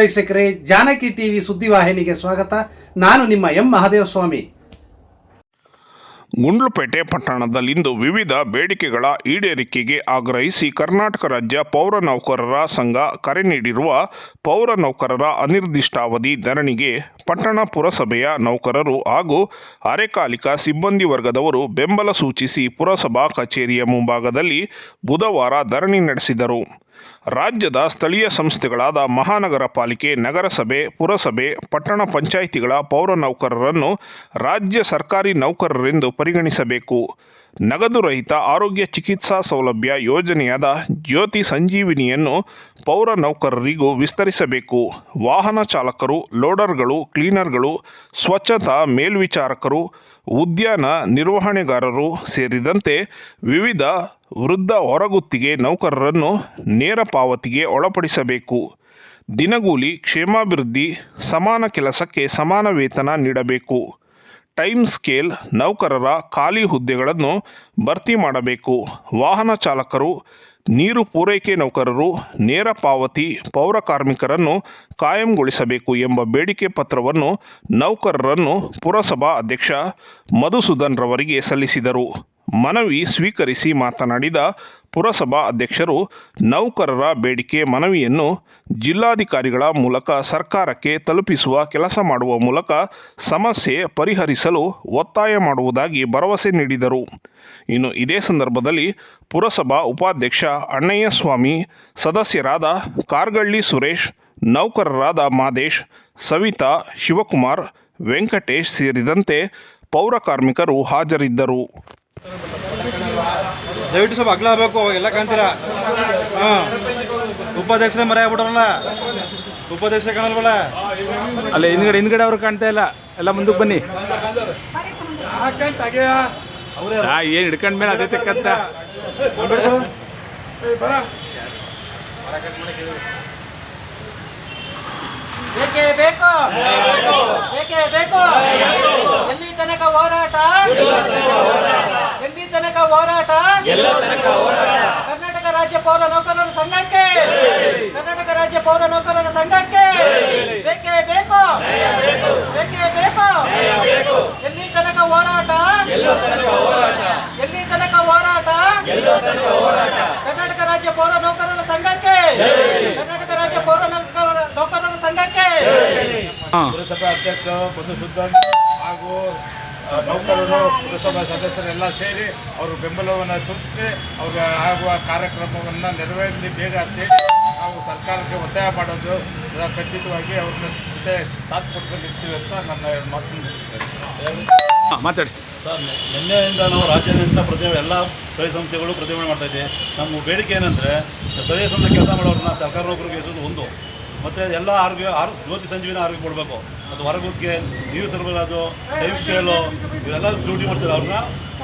ವೀಕ್ಷಕರೇ, ಜಾನಕಿ ಟಿವಿ ಸುದ್ದಿವಾಹಿನಿಗೆ ಸ್ವಾಗತ. ನಾನು ನಿಮ್ಮ ಎಂ ಮಹಾದೇವಸ್ವಾಮಿ. ಗುಂಡ್ಲುಪೇಟೆ ಪಟ್ಟಣದಲ್ಲಿಂದು ವಿವಿಧ ಬೇಡಿಕೆಗಳ ಈಡೇರಿಕೆಗೆ ಆಗ್ರಹಿಸಿ ಕರ್ನಾಟಕ ರಾಜ್ಯ ಪೌರ ನೌಕರರ ಸಂಘ ಕರೆ ನೀಡಿರುವ ಪೌರ ನೌಕರರ ಅನಿರ್ದಿಷ್ಟಾವಧಿ ಧರಣಿಗೆ ಪಟ್ಟಣ ಪುರಸಭೆಯ ನೌಕರರು ಹಾಗೂ ಅರೆಕಾಲಿಕ ಸಿಬ್ಬಂದಿ ವರ್ಗದವರು ಬೆಂಬಲ ಸೂಚಿಸಿ ಪುರಸಭಾ ಕಚೇರಿಯ ಮುಂಭಾಗದಲ್ಲಿ ಬುಧವಾರ ಧರಣಿ ನಡೆಸಿದರು. ರಾಜ್ಯದ ಸ್ಥಳೀಯ ಸಂಸ್ಥೆಗಳಾದ ಮಹಾನಗರ ಪಾಲಿಕೆ, ನಗರಸಭೆ, ಪುರಸಭೆ, ಪಟ್ಟಣ ಪಂಚಾಯಿತಿಗಳ ಪೌರ ನೌಕರರನ್ನು ರಾಜ್ಯ ಸರ್ಕಾರಿ ನೌಕರರೆಂದು ಪರಿಗಣಿಸಬೇಕು. ನಗದು ರಹಿತ ಆರೋಗ್ಯ ಚಿಕಿತ್ಸಾ ಸೌಲಭ್ಯ ಯೋಜನೆಯಾದ ಜ್ಯೋತಿ ಸಂಜೀವಿನಿಯನ್ನು ಪೌರ ನೌಕರರಿಗೂ ವಿಸ್ತರಿಸಬೇಕು. ವಾಹನ ಚಾಲಕರು, ಲೋಡರ್ಗಳು, ಕ್ಲೀನರ್ಗಳು, ಸ್ವಚ್ಛತಾ ಮೇಲ್ವಿಚಾರಕರು, ಉದ್ಯಾನ ನಿರ್ವಹಣೆಗಾರರು ಸೇರಿದಂತೆ ವಿವಿಧ ವೃದ್ಧ ಹೊರಗುತ್ತಿಗೆ ನೌಕರರನ್ನು ನೇರ ಪಾವತಿಗೆ ಒಳಪಡಿಸಬೇಕು. ದಿನಗೂಲಿ, ಕ್ಷೇಮಾಭಿವೃದ್ಧಿ, ಸಮಾನ ಕೆಲಸಕ್ಕೆ ಸಮಾನ ವೇತನ ನೀಡಬೇಕು. ಟೈಮ್ ಸ್ಕೇಲ್, ನೌಕರರ ಖಾಲಿ ಹುದ್ದೆಗಳನ್ನು ಭರ್ತಿ ಮಾಡಬೇಕು. ವಾಹನ ಚಾಲಕರು, ನೀರು ಪೂರೈಕೆ ನೌಕರರು, ನೇರ ಪಾವತಿ ಪೌರ ಕಾರ್ಮಿಕರನ್ನು ಕಾಯಂಗೊಳಿಸಬೇಕು ಎಂಬ ಬೇಡಿಕೆ ಪತ್ರವನ್ನು ನೌಕರರನ್ನು ಪುರಸಭಾ ಅಧ್ಯಕ್ಷ ಮಧುಸೂದನ್ ರವರಿಗೆ ಸಲ್ಲಿಸಿದರು. ಮನವಿ ಸ್ವೀಕರಿಸಿ ಮಾತನಾಡಿದ ಪುರಸಭಾ ಅಧ್ಯಕ್ಷರು, ನೌಕರರ ಬೇಡಿಕೆ ಮನವಿಯನ್ನು ಜಿಲ್ಲಾಧಿಕಾರಿಗಳ ಮೂಲಕ ಸರ್ಕಾರಕ್ಕೆ ತಲುಪಿಸುವ ಕೆಲಸ ಮಾಡುವ ಮೂಲಕ ಸಮಸ್ಯೆ ಪರಿಹರಿಸಲು ಒತ್ತಾಯ ಮಾಡುವುದಾಗಿ ಭರವಸೆ ನೀಡಿದರು. ಇನ್ನು ಇದೇ ಸಂದರ್ಭದಲ್ಲಿ ಪುರಸಭಾ ಉಪಾಧ್ಯಕ್ಷ ಅಣ್ಣಯ್ಯಸ್ವಾಮಿ, ಸದಸ್ಯರಾದ ಕಾರ್ಗಳ್ಳಿ ಸುರೇಶ್, ನೌಕರರಾದ ಮಾದೇಶ್, ಸವಿತಾ, ಶಿವಕುಮಾರ್, ವೆಂಕಟೇಶ್ ಸೇರಿದಂತೆ ಪೌರ ಕಾರ್ಮಿಕರು ಹಾಜರಿದ್ದರು. ದಯವಿಟ್ಟು ಸ್ವಲ್ಪ ಅಗ್ಲ ಆಗಬೇಕು ಎಲ್ಲ ಕಾಣ್ತೀರ? ಹಾಂ. ಉಪಾಧ್ಯಕ್ಷರ ಮರೆ ಆಗ್ಬಿಟ್ರಲ್ಲ? ಉಪಾಧ್ಯಕ್ಷ ಕಾಣಲ್ವಲ್ಲ? ಅಲ್ಲ ಹಿಂದ್ಗಡೆ ಹಿಂದ್ಗಡೆ ಅವ್ರು ಕಾಣ್ತಾ ಇಲ್ಲ. ಎಲ್ಲ ಮುಂದಕ್ಕೆ ಬನ್ನಿ. ಆ ಏನು ಹಿಡ್ಕೊಂಡ್ ಮೇಲೆ ಅದೇ ತಕ್ಕಂತ. ಬೇಕೇ ಬೇಕು? ಬೇಕೇ ಬೇಕು? ಎಲ್ಲಿ ತನಕ ಹೋರಾಟ? ಎಲ್ಲಿ ತನಕ ಹೋರಾಟ? ಕರ್ನಾಟಕ ರಾಜ್ಯ ಪೌರ ನೌಕರರ ಸಂಘಕ್ಕೆ. ಕರ್ನಾಟಕ ರಾಜ್ಯ ಪೌರ ನೌಕರರ ಸಂಘಕ್ಕೆ. ಬೇಕೇ ಬೇಕು. ಬೇಕೇ ಬೇಕು. ಎಲ್ಲಿ ತನಕ ಹೋರಾಟ? ಎಲ್ಲಿ ತನಕ ಹೋರಾಟ. ಕರ್ನಾಟಕ ರಾಜ್ಯ ಪೌರ ನೌಕರರ ಸಂಘಕ್ಕೆ. ಕರ್ನಾಟಕ ರಾಜ್ಯ ಪೌರ ನೌಕರರ ನೌಕರರ ಸಂಘಕ್ಕೆ. ಪುರಸಭಾ ಅಧ್ಯಕ್ಷ ಮಧುಸೂದನ್ ಹಾಗೂ ನೌಕರರು ಪುರಸಭಾ ಸದಸ್ಯರೆಲ್ಲ ಸೇರಿ ಅವರು ಬೆಂಬಲವನ್ನು ಸೂಚಿಸಿ ಅವ್ರಿಗೆ ಆಗುವ ಕಾರ್ಯಕ್ರಮವನ್ನು ನೆರವೇರಿಸಿ ಬೇಗ ಅಂತೇಳಿ ನಾವು ಸರ್ಕಾರಕ್ಕೆ ಒತ್ತಾಯ ಮಾಡೋದು ಖಂಡಿತವಾಗಿ ಅವ್ರನ್ನ ಜೊತೆ ಸಾಥ್ ಕೊಡ್ಕೊಂಡು ಇರ್ತೀವಿ ಅಂತ ನನ್ನ ಎರಡು ಮಾತನ್ನು ಮಾತಾಡಿ. ಸರ್ ನಿನ್ನೆಯಿಂದ ನಾವು ರಾಜ್ಯಾದ್ಯಂತ ಪ್ರತಿ ಎಲ್ಲ ಸ್ಥಳೀಯ ಸಂಸ್ಥೆಗಳು ಪ್ರತಿಭಟನೆ ಮಾಡ್ತಾ ಇದ್ದೀವಿ. ನಮ್ಮ ಬೇಡಿಕೆ ಏನಂದರೆ ಸ್ಥಳೀಯ ಸಂಸ್ಥೆ ಕೆಲಸ ಮಾಡೋರನ್ನ ಸರ್ಕಾರ ನೌಕರಿಗೆ ಇರಿಸೋದು ಒಂದು. ಮತ್ತು ಎಲ್ಲ ಆರೋಗ್ಯ ಆರು ಜ್ಯೋತಿ ಸಂಜೀವಿನ ಆರೋಗ್ಯ ಕೊಡಬೇಕು. ಅದು ಹೊರಗುತ್ತಿಗೆ ನೀರು ಸರಬರಾಜು ಟೈಮ್ ಸ್ಕೇಲು ಇವೆಲ್ಲ ಡ್ಯೂಟಿ ಮಾಡ್ತಾರೆ ಅವ್ರನ್ನ.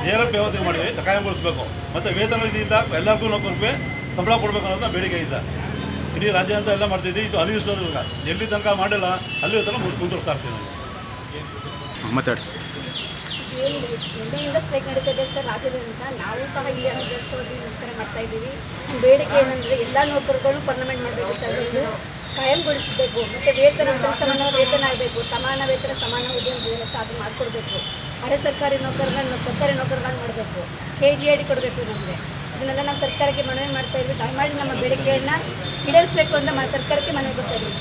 ನೇರ ಪಾವತಿ ಮಾಡಿ ಕಾಯಂಗೊಳಿಸ್ಬೇಕು ಮತ್ತು ವೇತನ ನಿಧಿಯಿಂದ ಎಲ್ಲರಿಗೂ ನೌಕರಿಗೆ ಸಂಬಳ ಕೊಡಬೇಕು ಅನ್ನೋದನ್ನ ಬೇಡಿಕೆ ಇದೆ. ಸರ್ ಇಡೀ ರಾಜ್ಯಾದ್ಯಂತ ಎಲ್ಲ ಮಾಡ್ತಿದ್ದೆ. ಇದು ಅಲ್ಲಿ ಎಲ್ಲಿ ತನಕ ಮಾಡಿಲ್ಲ ಅಲ್ಲಿ ತನಕ ಮುಂದುವರಿಸ್ತಾ ಇರ್ತೀವಿ ನಾವು ಹಾಂ ಮಾತಾಡಿ ನಿನ್ನೆಯಿಂದ ಸ್ಟ್ರೈಕ್ ನಡೀತಿದೆ ಸರ್ ರಾಜ್ಯದಿಂದ ನಾವು ಸಹ ಇಲ್ಲಿ ಅನುಭವಿಸ್ಕೋಸ್ಕರ ಮಾಡ್ತಾ ಇದ್ದೀವಿ. ನಮ್ಮ ಬೇಡಿಕೆ ಏನಂದರೆ ಎಲ್ಲ ನೌಕರಗಳು ಪರ್ಮನೆಂಟ್ ಮಾಡಬೇಕು ಸರ್. ಕಾಯಂಗೊಳಿಸಬೇಕು. ಮತ್ತು ವೇತನ ಸಮಾನ ವೇತನ ಆಗಬೇಕು. ಸಮಾನ ವೇತನ, ಸಮಾನ ಉದ್ಯಮ ಅದು ಮಾಡಿಕೊಡ್ಬೇಕು. ಅರೆ ಸರ್ಕಾರಿ ನೌಕರರನ್ನ ಸರ್ಕಾರಿ ನೌಕರರನ್ನ ಮಾಡಬೇಕು. ಕೆ ಜಿ ಐ ಡಿ ಕೊಡಬೇಕು ನಮಗೆ. ಇದನ್ನೆಲ್ಲ ನಾವು ಸರ್ಕಾರಕ್ಕೆ ಮನವಿ ಮಾಡ್ತಾ ಇದ್ವಿ. ದಯಮಾಡಿ ನಮ್ಮ ಬೇಡಿಕೆಯನ್ನು ಈಡೇರಿಸಬೇಕು ಅಂತ ಸರ್ಕಾರಕ್ಕೆ ಮನವಿ ಕೊಡ್ತಾ ಇದ್ದೀವಿ